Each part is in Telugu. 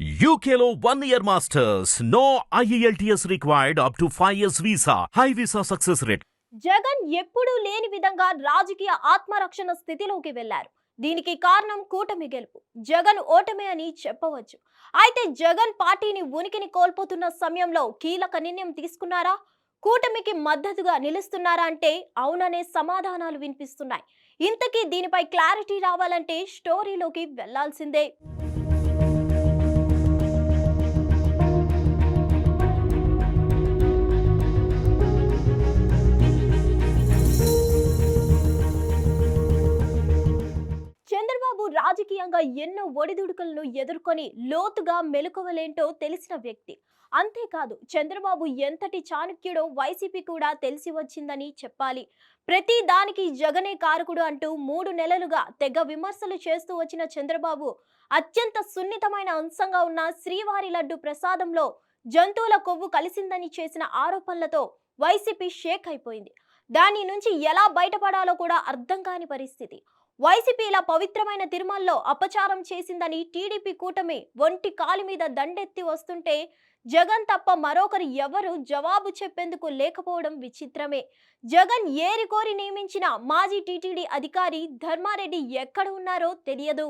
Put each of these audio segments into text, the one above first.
యూకేలో one year masters no E IELTS required up to 5 years visa. High visa success rate. Jagan ఎప్పుడూ లేని విధంగా రాజకీయ ఆత్మరక్షణ స్థితిలోకి వెళ్ళారు దీనికి కారణం కూటమి గెలుపు. జగన్ ఓటమే అని చెప్పవచ్చు. అయితే జగన్ పార్టీని ఉనికిని కోల్పోతున్న సమయంలో కీలక నిర్ణయం తీసుకున్నారా? కూటమికి మద్దతుగా నిలుస్తున్నారా అంటే అవుననే సమాధానాలు వినిపిస్తున్నాయి. ఇంతకీ దీనిపై క్లారిటీ రావాలంటే స్టోరీలోకి వెళ్ళాల్సిందే. రాజకీయంగా ఎన్నో ఒడిదుడుకులను ఎదుర్కొని లోతుగా మెలకువలేంటో తెలిసిన వ్యక్తి. అంతేకాదు చంద్రబాబు ఎంతటి చాణక్యుడో వైసీపీ కూడా తెలిసి వచ్చిందని చెప్పాలి. ప్రతి దానికి జగనే కారకుడు అంటూ మూడు నెలలుగా తెగ విమర్శలు చేస్తూ వచ్చిన చంద్రబాబు అత్యంత సున్నితమైన అంశంగా ఉన్న శ్రీవారి లడ్డు ప్రసాదంలో జంతువుల కొవ్వు కలిసిందని చేసిన ఆరోపణలతో వైసీపీ షేక్ అయిపోయింది. దాని నుంచి ఎలా బయటపడాలో కూడా అర్థం కాని పరిస్థితి. వైసీపీ ఇలా పవిత్రమైన తిరుమలలో అపచారం చేసిందని టీడీపీ కూటమి ఒంటి కాలి మీద దండెత్తి వస్తుంటే జగన్ తప్ప మరొకరు ఎవరు జవాబు చెప్పేందుకు లేకపోవడం విచిత్రమే. జగన్ ఏరి కోరి నియమించిన మాజీ టీటీడీ అధికారి ధర్మారెడ్డి ఎక్కడ ఉన్నారో తెలియదు.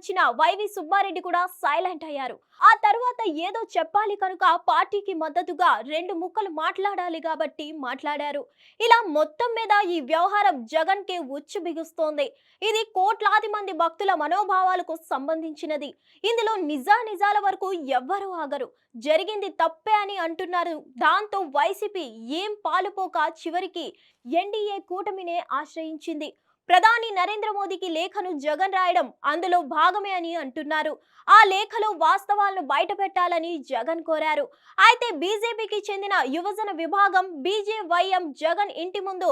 వచ్చిన వైవి సుబ్బారెడ్డి కూడా సైలెంట్ అయ్యారు. ఆ తర్వాత ఏదో చెప్పాలి కనుక పార్టీకి మద్దతుగా రెండు ముక్కలు మాట్లాడాలి కాబట్టి మాట్లాడారు. ఇలా మొత్తం మీద ఈ వ్యవహారం జగన్ కే ఉచ్చు బిగుస్తోంది ఇది కోట్లాది మంది భక్తుల మనోభావాలకు సంబంధించినది. ఇందులో నిజా నిజాల వరకు ఎవ్వరూ ఆగరు. జరిగింది తప్పే అని అంటున్నారు. దాంతో వైసీపీ ఏం పాలుపోక చివరికి ఎన్డీఏ కూటమినే ఆశ్రయించింది. ప్రధాని నరేంద్ర మోదీకి లేఖను జగన్ రాయడం అందులో భాగమే అని అంటున్నారు. ఆ లేఖలో వాస్తవాలను బయటపెట్టాలని జగన్ కోరారు. అయితే బీజేపీకి చెందిన యువజన విభాగం బీజేవైఎం జగన్ ఇంటి ముందు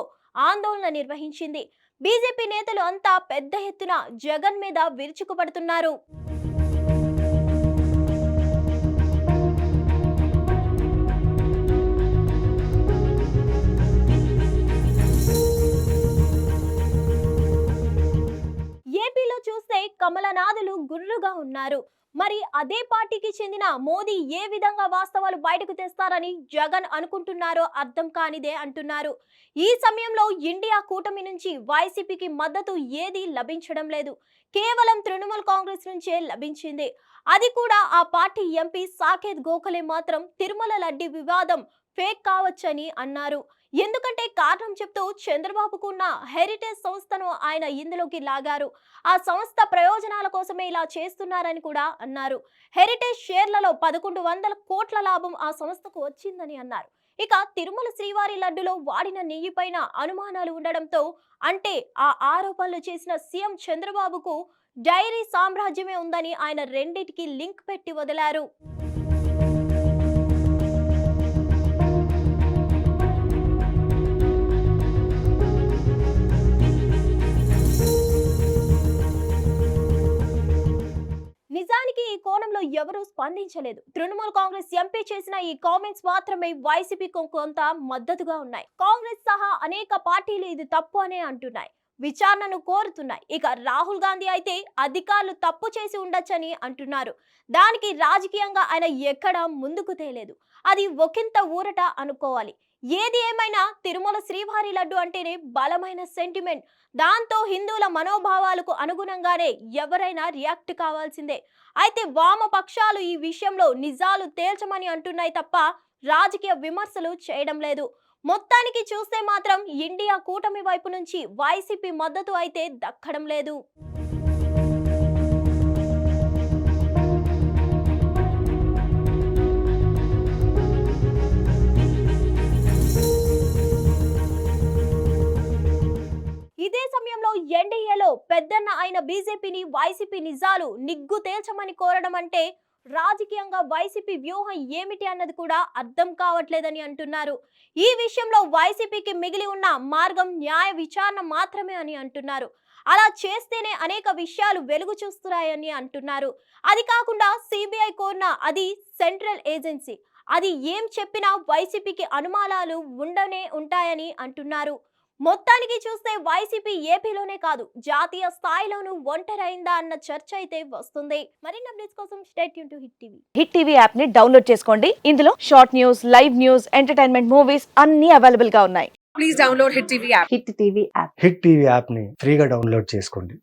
ఆందోళన నిర్వహించింది. బీజేపీ నేతలు అంతా పెద్ద ఎత్తున జగన్ మీద విరుచుకుపడుతున్నారు. కమలనాథులు గుర్రుగా ఉన్నారు. మరి అదే పార్టీకి చెందిన మోదీ ఏ విధంగా వాస్తవాలు బయటకు తెస్తారని జగన్ అనుకుంటున్నారో అర్థం కానిదే అంటున్నారు. ఈ సమయంలో ఇండియా కూటమి నుంచి వైసీపీకి మద్దతు ఏదీ లభించడం లేదు. కేవలం తృణమూల్ కాంగ్రెస్ నుంచే లభించింది. అది కూడా ఆ పార్టీ ఎంపీ సాకేత్ గోఖలే మాత్రం తిరుమల లడ్డి వివాదం ఫేక్ కావచ్చని అన్నారు. ఎందుకంటే కారణం చెప్తూ చంద్రబాబుకు ఉన్న హెరిటేజ్ సంస్థను ఆయన ఇందులోకి లాగారు. ఆ సంస్థ ప్రయోజనాల కోసమే ఇలా చేస్తున్నారని కూడా అన్నారు. హెరిటేజ్ షేర్లలో పదకొండు వందల కోట్ల లాభం ఆ సంస్థకు వచ్చిందని అన్నారు. ఇక తిరుమల శ్రీవారి లడ్డులో వాడిన నెయ్యి పైన అనుమానాలు ఉండడంతో అంటే ఆ ఆరోపణలు చేసిన సీఎం చంద్రబాబుకు డైరీ సామ్రాజ్యమే ఉందని ఆయన రెండింటికి లింక్ పెట్టి వదిలారు. ఎవరూ స్పందించలేదు. తృణమూల్ కాంగ్రెస్ ఎంపీ చేసిన ఈ కామెంట్స్ మాత్రమే వైసీపీకి కొంత మద్దతుగా ఉన్నాయి. కాంగ్రెస్ సహా అనేక పార్టీలు ఇది తప్పు అనే అంటున్నాయి. విచారణను కోరుతున్నాయి. ఇక రాహుల్ గాంధీ అయితే అధికారులు తప్పు చేసి ఉండొచ్చని అంటున్నారు. దానికి రాజకీయంగా ఆయన ఎక్కడా ముందుకు తేలేదు. అది ఒకంత ఊరట అనుకోవాలి. ఏది ఏమైనా తిరుమల శ్రీవారి లడ్డు అంటేనే బలమైన సెంటిమెంట్ దాంతో హిందువుల మనోభావాలకు అనుగుణంగానే ఎవరైనా రియాక్ట్ కావాల్సిందే. అయితే వామపక్షాలు ఈ విషయంలో నిజాలు తేల్చమని అంటున్నాయి తప్ప రాజకీయ విమర్శలు చేయడం లేదు. మొత్తానికి చూస్తే మాత్రం ఇండియా కూటమి వైపు నుంచి వైసీపీ మద్దతు అయితే దక్కడం లేదు. పెద్దన్న అయిన బీజేపీని వైసీపీ నిజాలు నిగ్గు తేల్చమని కోరడం అంటే రాజకీయంగా వైసీపీ వ్యూహం ఏమిటి అన్నది కూడా అర్థం కావట్లేదని అంటున్నారు. ఈ విషయంలో వైసీపీకి మిగిలి ఉన్న మార్గం న్యాయ విచారణ మాత్రమే అని అంటున్నారు. అలా చేస్తేనే అనేక విషయాలు వెలుగు చూస్తున్నాయని అంటున్నారు. అది కాకుండా సిబిఐ కోరిన అది సెంట్రల్ ఏజెన్సీ. అది ఏం చెప్పినా వైసీపీకి అనుమానాలు ఉండనే ఉంటాయని అంటున్నారు. మొత్తానికి చూస్తే వైసీపీ ఏపీలోనే కాదు జాతీయ స్థాయిలోనూ ఒంటరైందా అన్న చర్చ అయితే వస్తుంది. మరిన్ని అప్డేట్స్ కోసం stay Yoon to hit TV. Hit TV యాప్ని డౌన్లోడ్ చేసుకోండి. ఇందులో short news live news entertainment movies అన్ని అవైలబుల్గా ఉన్నాయి. please download Hit TV app. Hit TV app. Hit TV యాప్ని ఫ్రీగా డౌన్లోడ్ చేసుకోండి.